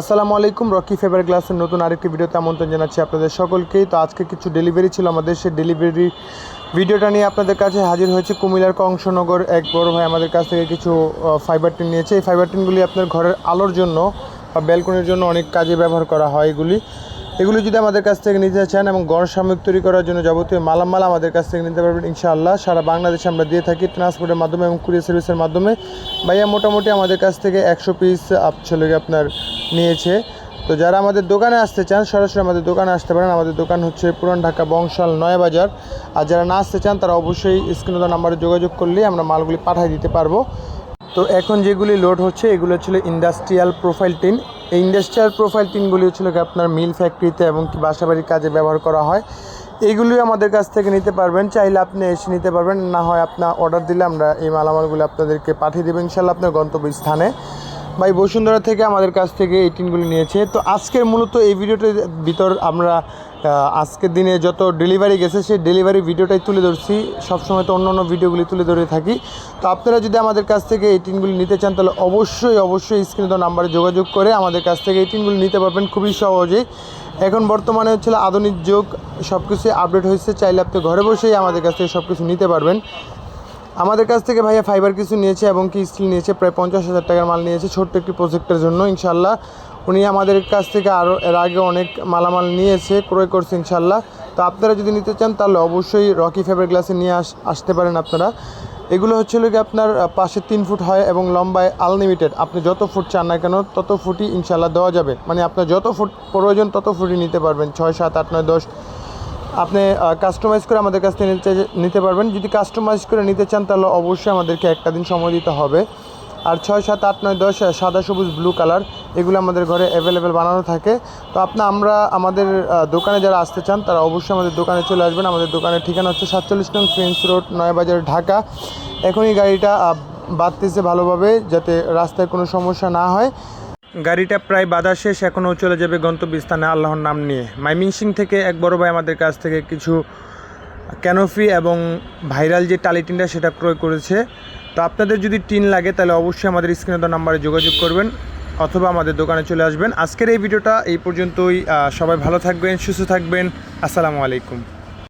আসসালামু আলাইকুম, Rocky favour গ্লাসের নতুন আরেকটি ভিডিওতে আমন্ত্রণ জানাচ্ছি আপনাদের সকলকেই তো আজকে কিছু ডেলিভারি ছিল আমাদের, সেই ডেলিভারি ভিডিওটা নিয়ে আপনাদের কাছে হাজির হয়েছে কুমিল্লার কংসনগর এক বড় ভাই আমাদের কাছ থেকে কিছু ফাইবার টিন নিয়েছে। এই ফাইবার টিনগুলি আপনার ঘরের আলোর জন্য বা ব্যালকনির জন্য অনেক কাজে ব্যবহার করা হয় এগুলি। এগুলি যদি আমাদের কাছ থেকে নিতে চান এবং গড় সাময়িক তৈরি করার জন্য যাবতীয় মালামাল আমাদের কাছ থেকে নিতে পারবেন, ইনশাআল্লাহ। সারা বাংলাদেশে আমরা দিয়ে থাকি ট্রান্সপোর্টের মাধ্যমে এবং কুরিয়ার সার্ভিসের মাধ্যমে। ভাইয়া, মোটামুটি আমাদের কাছ থেকে একশো পিস আপ ছিল আপনার নিয়েছে। তো যারা আমাদের দোকানে আসতে চান, সরাসরি আমাদের দোকানে আসতে পারেন। আমাদের দোকান হচ্ছে পুরান ঢাকা বংশাল নয়াবাজার আর যারা না আসতে চান, তারা অবশ্যই স্ক্রিনে নাম্বারে যোগাযোগ করলে আমরা মালগুলি পাঠিয়ে দিতে পারব। তো এখন যেগুলি লোড হচ্ছে, এগুলো ছিল ইন্ডাস্ট্রিয়াল প্রোফাইল টিন এই ইন্ডাস্ট্রিয়াল প্রোফাইল টিনগুলি হচ্ছিল আপনার মিল ফ্যাক্টরিতে এবং কি বাসাবাড়ির কাজে ব্যবহার করা হয়। এইগুলিও আমাদের কাছ থেকে নিতে পারবেন। চাইলে আপনি এসে নিতে পারবেন। না হয় আপনার অর্ডার দিলে আমরা এই মালামালগুলি আপনাদেরকে পাঠিয়ে দেবেন ইনশাল্লাহ আপনার গন্তব্য স্থানে ভাই, বসুন্ধরা থেকে আমাদের কাছ থেকে এই টিনগুলি নিয়েছে। তো আজকের মূলত এই ভিডিওটির ভিতর আমরা আজকের দিনে যত ডেলিভারি গেছে, সেই ডেলিভারি ভিডিওটাই তুলে ধরছি। সবসময় তো অন্য অন্য ভিডিওগুলি তুলে ধরে থাকি। তো আপনারা যদি আমাদের কাছ থেকে এই টিনগুলি নিতে চান, তাহলে অবশ্যই অবশ্যই স্ক্রিনে তো নাম্বারে যোগাযোগ করে আমাদের কাছ থেকে এই টিনগুলি নিতে পারবেন খুবই সহজেই এখন বর্তমানে হচ্ছে আধুনিক যুগ সব কিছু আপডেট হয়েছে, চাইলে আপনি ঘরে বসেই আমাদের কাছ থেকে সব কিছু নিতে পারবেন। আমাদের কাছ থেকে ভাইয়া ফাইবার কিছু নিয়েছে এবং কি স্টিল নিয়েছে, প্রায় পঞ্চাশ হাজার টাকার মাল নিয়েছে ছোট্ট একটি প্রজেক্টের জন্য ইনশাল্লাহ উনি আমাদের কাছ থেকে আরও এর আগে অনেক মালামাল নিয়েছে, ক্রয় করছে ইনশাল্লাহ তো আপনারা যদি নিতে চান, তাহলে অবশ্যই রকি ফেবার গ্লাসে নিয়ে আস, আসতে পারেন আপনারা। এগুলো হচ্ছে কি আপনার পাশে তিন ফুট হয় এবং লম্বায় আনলিমিটেড আপনি যত ফুট চান না কেন, তত ফুটই ইনশাল্লাহ দেওয়া যাবে। মানে আপনার যত ফুট প্রয়োজন, তত ফুটই নিতে পারবেন। ছয়, সাত, আট, নয়, দশ। আপনি কাস্টমাইজ করে আমাদের কাছ থেকে নিতে নিতে পারবেন। যদি কাস্টমাইজ করে নিতে চান, তাহলে অবশ্যই আমাদেরকে একটা দিন সময় দিতে হবে। আর ছয়, সাত, আট, নয়, দশ, সাদা, সবুজ ব্লু কালার এগুলো আমাদের ঘরে অ্যাভেলেবেল বানানো থাকে। তো আপনি আমরা আমাদের দোকানে যারা আসতে চান তারা অবশ্যই আমাদের দোকানে চলে আসবেন। আমাদের দোকানের ঠিকানা হচ্ছে সাতচল্লিশ নং ফ্রেন্স রোড নয়াবাজার ঢাকা। এখনই গাড়িটা আহ, বাড়তেছে ভালোভাবে যাতে রাস্তায় কোনো সমস্যা না হয়। গাড়িটা প্রায় বাধা শেষ এখনও চলে যাবে গন্তব্যস্থানে আল্লাহর নাম নিয়ে। মাইমিংসিং থেকে এক বড় ভাই আমাদের কাছ থেকে কিছু ক্যানোফি এবং ভাইরাল যে টালি টিনটা সেটা ক্রয় করেছে। তো আপনাদের যদি টিন লাগে তাহলে অবশ্যই আমাদের স্ক্রিনে নাম্বারে যোগাযোগ করবেন। অথবা আমাদের দোকানে চলে আসবেন। আজকের এই ভিডিওটা এই পর্যন্তই। সবাই ভালো থাকবেন, সুস্থ থাকবেন। আসসালামু আলাইকুম।